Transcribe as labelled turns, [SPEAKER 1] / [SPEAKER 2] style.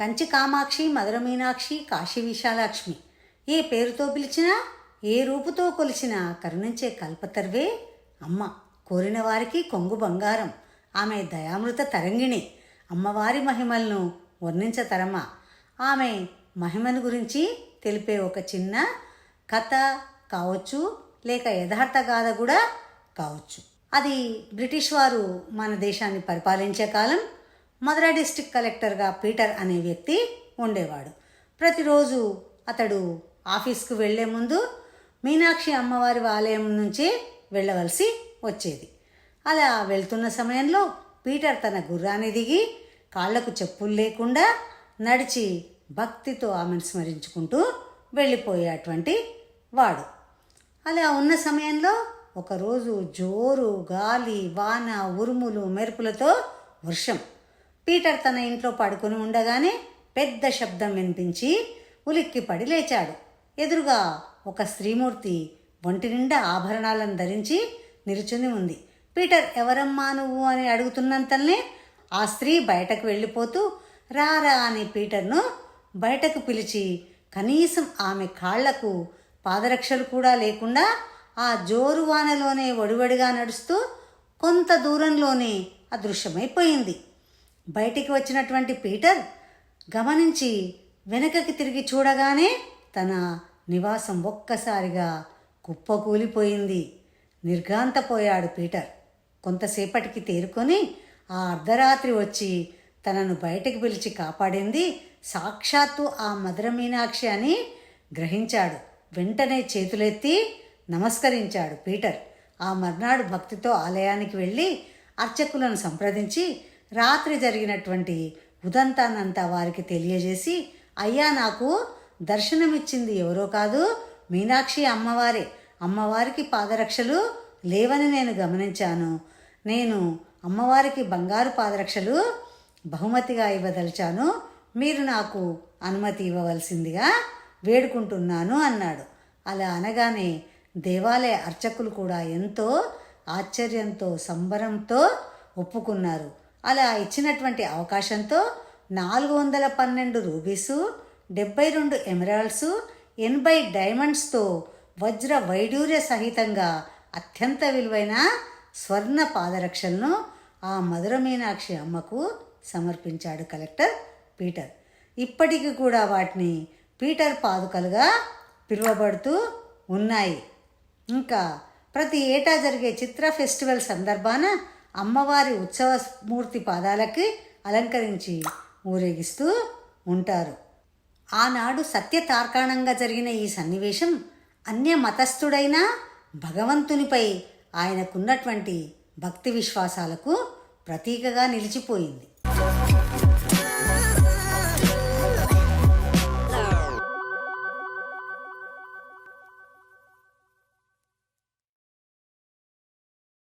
[SPEAKER 1] కంచి కామాక్షి మధుర మీనాక్షి కాశీ విశాలాక్ష్మి ఏ పేరుతో పిలిచినా ఏ రూపుతో కొలిచినా కరుణించే కల్పతర్వే అమ్మ. కోరిన వారికి కొంగు బంగారం. ఆమె దయామృత తరంగిణి. అమ్మవారి మహిమలను వర్ణించతరమా ఆమె మహిమను గురించి తెలిపే ఒక చిన్న కథ కావచ్చు లేక యథార్థ గాథ కూడా కావచ్చు. అది బ్రిటిష్ వారు మన దేశాన్ని పరిపాలించే కాలం మధుర డిస్టిక్ కలెక్టర్గా పీటర్ అనే వ్యక్తి ఉండేవాడు. ప్రతిరోజు అతడు ఆఫీస్కు వెళ్ళే ముందు మీనాక్షి అమ్మవారి ఆలయం నుంచి వెళ్ళవలసి వచ్చేది. అలా వెళ్తున్న సమయంలో పీటర్ తన గుర్రాన్ని దిగి కాళ్ళకు చెప్పులు లేకుండా నడిచి భక్తితో ఆమెను స్మరించుకుంటూ వెళ్ళిపోయేటువంటి వాడు. అలా ఉన్న సమయంలో ఒకరోజు జోరు గాలి వాన ఉరుములు మెరుపులతో వర్షం. పీటర్ తన ఇంట్లో పడుకొని ఉండగానే పెద్ద శబ్దం వినిపించి ఉలిక్కి పడి లేచాడు. ఎదురుగా ఒక స్త్రీమూర్తి ఒంటి నిండా ఆభరణాలను ధరించి నిలుచుని ఉంది. పీటర్ ఎవరమ్మా నువ్వు? అని అడుగుతున్నంతనే ఆ స్త్రీ బయటకు వెళ్ళిపోతూ రారా అని పీటర్ను బయటకు పిలిచి కనీసం ఆమె కాళ్ళకు పాదరక్షలు కూడా లేకుండా ఆ జోరువానలోనే వడివడిగా నడుస్తూ కొంత దూరంలోనే అదృశ్యమైపోయింది. బయటికి వచ్చినటువంటి పీటర్ గమనించి వెనకకి తిరిగి చూడగానే తన నివాసం ఒక్కసారిగా కుప్పకూలిపోయింది. నిర్ఘాంతపోయాడు పీటర్. కొంతసేపటికి తేరుకొని ఆ అర్ధరాత్రి వచ్చి తనను బయటకు పిలిచి కాపాడింది సాక్షాత్తు ఆ మధుర మీనాక్షి అని గ్రహించాడు. వెంటనే చేతులెత్తి నమస్కరించాడు పీటర్. ఆ మర్నాడు భక్తితో ఆలయానికి వెళ్ళి అర్చకులను సంప్రదించి రాత్రి జరిగినటువంటి ఉదంతానంతా వారికి తెలియజేసి అయ్యా నాకు దర్శనమిచ్చింది ఎవరో కాదు మీనాక్షి అమ్మవారే. అమ్మవారికి పాదరక్షలు లేవని నేను గమనించాను. నేను అమ్మవారికి బంగారు పాదరక్షలు బహుమతిగా ఇవ్వదలిచాను. మీరు నాకు అనుమతి ఇవ్వవలసిందిగా వేడుకుంటున్నాను అన్నాడు. అలా అనగానే దేవాలయ అర్చకులు కూడా ఎంతో ఆశ్చర్యంతో సంబరంతో ఒప్పుకున్నారు. అలా ఇచ్చినటువంటి అవకాశంతో నాలుగు వందల పన్నెండు రూబీసు డెబ్బై రెండు ఎమరాల్డ్స్ ఎనభై డైమండ్స్తో వజ్ర వైడూర్య సహితంగా అత్యంత విలువైన స్వర్ణ పాదరక్షలను ఆ మధుర మీనాక్షి అమ్మకు సమర్పించాడు కలెక్టర్ పీటర్. ఇప్పటికి కూడా వాటిని పీటర్ పాదుకలుగా పిలువబడుతూ ఉన్నాయి. ఇంకా ప్రతి ఏటా జరిగే చిత్ర ఫెస్టివల్ సందర్భాన అమ్మవారి ఉత్సవ మూర్తి పాదాలకి అలంకరించి ఊరేగిస్తూ ఉంటారు. ఆనాడు సత్య తార్కాణంగా జరిగిన ఈ సన్నివేశం అన్య మతస్థుడైన భగవంతునిపై ఆయనకున్నటువంటి భక్తి విశ్వాసాలకు ప్రతీకగా నిలిచిపోయింది.